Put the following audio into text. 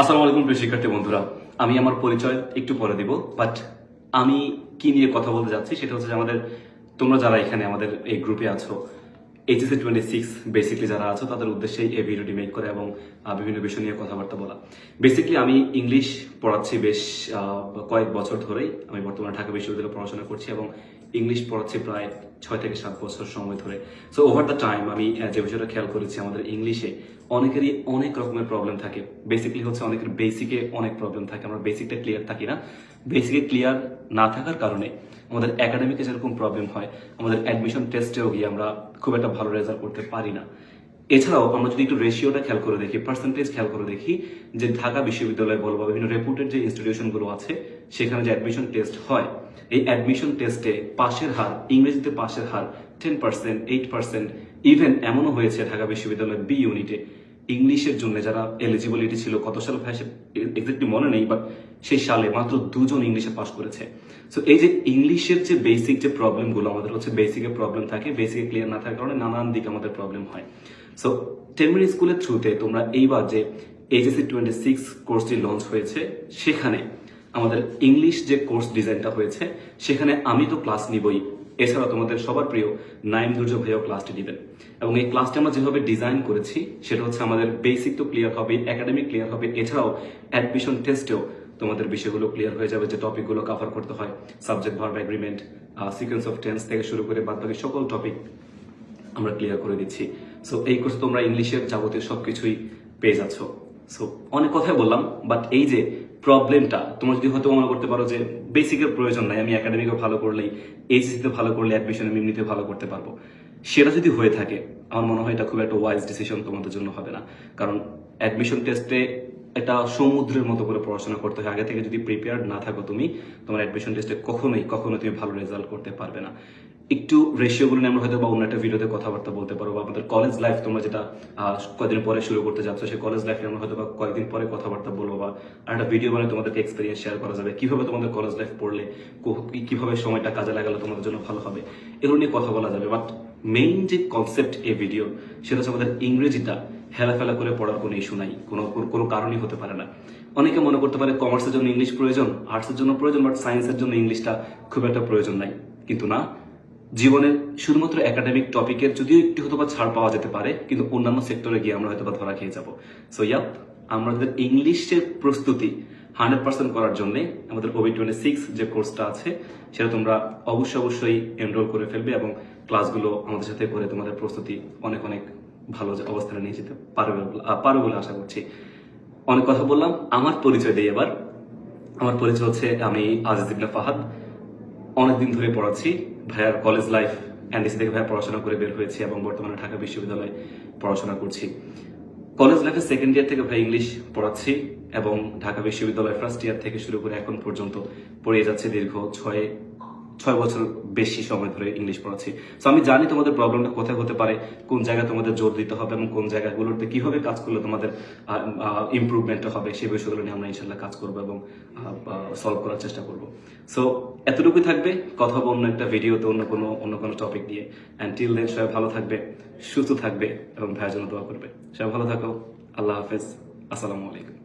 আসসালামু আলাইকুম প্রিয় শিক্ষার্থী বন্ধুরা, আমি আমার পরিচয় একটু পরে দিব বাট আমি কি নিয়ে কথা বলতে যাচ্ছি সেটা হচ্ছে যে আমাদের, তোমরা যারা এখানে আমাদের এই গ্রুপে আছো এইচএসসি টোয়েন্টি সিক্স বেসিকলি যারা আছো, তাদের উদ্দেশ্যে এই ভিডিওটি মেক করে এবং বিভিন্ন বিষয় নিয়ে কথাবার্তা বলা। বেসিকলি আমি ইংলিশ পড়াচ্ছি বেশ কয়েক বছর ধরেই। আমি বর্তমানে ঢাকা বিশ্ববিদ্যালয়ে পড়াশোনা করছি এবং ইংলিশ পড়াচ্ছি প্রায় ছয় থেকে সাত বছর সময় ধরে। সো ওভার দ্য টাইম আমি যে বিষয়টা খেয়াল করেছি, আমাদের ইংলিশে অনেকেরই অনেক রকমের প্রবলেম থাকে। বেসিকলি হচ্ছে অনেকের বেসিকে অনেক প্রবলেম থাকে। আমরা বেসিকটা ক্লিয়ার থাকি না। বেসিকে ক্লিয়ার না থাকার কারণে আমাদের একাডেমিকে যেরকম প্রবলেম হয়, আমাদের অ্যাডমিশন টেস্টেও গিয়ে আমরা খুব একটা ভালো রেজাল্ট করতে পারি না। এছাড়াও আমরা যদি একটু রেশিওটা খেয়াল করে দেখি পার্সেন্টেজ খেয়াল করে দেখি, যে ঢাকা বিশ্ববিদ্যালয় বলো বা বিভিন্ন রেপুটেড যে ইনস্টিটিউশনগুলো আছে, সেখানে যে অ্যাডমিশন টেস্ট হয়, এই অ্যাডমিশন টেস্টে পাশের হার, ইংরেজিতে পাশের হার ten percent eight percent even এমনও হয়েছে ঢাকা বিশ্ববিদ্যালয়ের বি ইউনিটে ইংলিশের জন্য যারা এলিজিবিলিটি ছিল, কত সাল ভাই মনে নেই বাট সেই সালে মাত্র দুজন ইংলিশে পাশ করেছে। সো এই যে ইংলিশের যে বেসিক যে প্রবলেমগুলো আমাদের হচ্ছে বেসিকের প্রবলেম থাকে বেসিকে ক্লিয়ার না থাকার কারণে নানান দিকে আমাদের প্রবলেম হয়। সো টেনমিন স্কুলের থ্রুতে তোমরা এইবার যে এইচএসসি টোয়েন্টি সিক্স কোর্সটি লঞ্চ হয়েছে, সেখানে আমাদের ইংলিশ যে কোর্স ডিজাইনটা হয়েছে, সেখানে আমি তো ক্লাস নিবই। এছাড়া তোমাদের সবার প্রিয় নাইম দুর্য ভাইও ক্লাসটি দিবেন এবং এই ক্লাসটি আমরা যেভাবে ডিজাইন করেছি, সেটা হচ্ছে আমাদের বেসিক তো ক্লিয়ার হবে একাডেমিক ক্লিয়ার হবে, এছাড়াও অ্যাডমিশন টেস্টেও তোমাদের বিষয়গুলো ক্লিয়ার হয়ে যাবে, যে টপিকগুলো কভার করতে হয় subject verb agreement sequence of tense থেকে শুরু করে বাদ বাকি সকল টপিক আমরা ক্লিয়ার করে দিচ্ছি। সো এই কোর্স তোমরা ইংলিশের যাবতীয় সবকিছুই পেয়ে যাচ্ছ। সো অনেক কথাই বললাম বাট এই যে প্রবলেমটা তোমরা যদি হয়তো মনে করতে পারো যে বেসিকের প্রয়োজন নাই, আমি একাডেমিকে ভালো করলেই এইচএসিতে ভালো করলে অ্যাডমিশন আমি এমনিতে ভালো করতে পারব। সেটা যদি হয়ে থাকে, আমার মনে হয় এটা খুব একটা ওয়াইজ ডিসিশন তোমাদের জন্য হবে না। কারণ অ্যাডমিশন টেস্টে এটা সমুদ্রের মতো করে পড়াশোনা করতে হয়। আগে থেকে যদি প্রিপেয়ার্ড না থাকো তুমি, তোমার অ্যাডমিশন টেস্টে কখনোই, কখনো তুমি ভালো রেজাল্ট করতে পারবে না। একটু রেশিওগুলো নিয়ে আমরা হয়তো বা অন্য একটা ভিডিওতে কথাবার্তা বলতে পারব। বা আমাদের কলেজ লাইফ তোমরা যেটা কয়েকদিন পরে শুরু করতে যাচ্ছ, সেই কলেজ লাইফে আমরা হয়তো বা কয়েকদিন পরে কথাবার্তা বলব বা একটা ভিডিও বানিয়ে তোমাদেরকে এক্সপিরিয়েন্স শেয়ার করা যাবে। কীভাবে তোমাদের কলেজ লাইফ পড়লে কীভাবে সময়টা কাজে লাগালে তোমাদের জন্য ভালো হবে, এগুলো নিয়ে কথা বলা যাবে। বাট মেইন যে কনসেপ্ট এই ভিডিও সেটা হচ্ছে আমাদের ইংরেজিটা। হেলাফেলা করে পড়ার কোনো ইস্যু নাই। কোনো, কোনো- কারণই হতে পারে না। অনেকে মনে করতে পারে কমার্সের জন্য ইংলিশ প্রয়োজন আর্টসের জন্য প্রয়োজন বাট সায়েন্সের জন্য ইংলিশটা খুব একটা প্রয়োজন নাই। কিন্তু না, জীবনের শুধুমাত্র একাডেমিক টপিকের যদিও একটু হয়তো বা ছাড় পাওয়া যেতে পারে, কিন্তু অন্যান্য সেক্টরে গিয়ে আমরা হয়তো বা ধরা খেয়ে যাব। সো ইয়াপ আমাদের ইংলিশের প্রস্তুতি হান্ড্রেড পার্সেন্ট করার জন্য আমাদের ওবি টোয়েন্টি সিক্স যে কোর্সটা আছে, সেটা তোমরা অবশ্যই অবশ্যই এনরোল করে ফেলবে এবং ক্লাসগুলো আমাদের সাথে করে তোমাদের প্রস্তুতি অনেক অনেক ভালো অবস্থানে নিয়ে যেতে পারবে পারো বলে আশা করছি। অনেক কথা বললাম। আমার পরিচয় দিই এবার। আমার পরিচয় হচ্ছে আমি আজিজ ইবনে ফাহাদ। অনেকদিন ধরে পড়াচ্ছি। ভাইয়ার কলেজ লাইফ এনডিসি থেকে ভাইয়া পড়াশোনা করে বের হয়েছি এবং বর্তমানে ঢাকা বিশ্ববিদ্যালয়ে পড়াশোনা করছি। কলেজ লাইফে সেকেন্ড ইয়ার থেকে ভাই ইংলিশ পড়াচ্ছি এবং ঢাকা বিশ্ববিদ্যালয় ফার্স্ট ইয়ার থেকে শুরু করে এখন পর্যন্ত পড়িয়ে যাচ্ছে দীর্ঘ ছয় ছয় বছর বেশি সময় ধরে ইংলিশ পড়াচ্ছি। তো আমি জানি তোমাদের প্রবলেমটা কোথায় হতে পারে, কোন জায়গায় তোমাদের জোর দিতে হবে এবং কোন জায়গাগুলোতে কীভাবে কাজ করলে তোমাদের ইমপ্রুভমেন্টটা হবে, সেই বিষয়গুলো নিয়ে আমরা ইনশাল্লাহ কাজ করব এবং সলভ করার চেষ্টা করব। সো এতটুকুই থাকবে, কথা হবে অন্য একটা ভিডিওতে অন্য কোনো অন্য কোনো টপিক নিয়ে। অ্যান্ড টিল দেন সবাই ভালো থাকবে, সুস্থ থাকবে এবং ভাইয়ের জন্য দোয়া করবে। সবাই ভালো থাকো, আল্লাহ হাফেজ, আসসালামু আলাইকুম।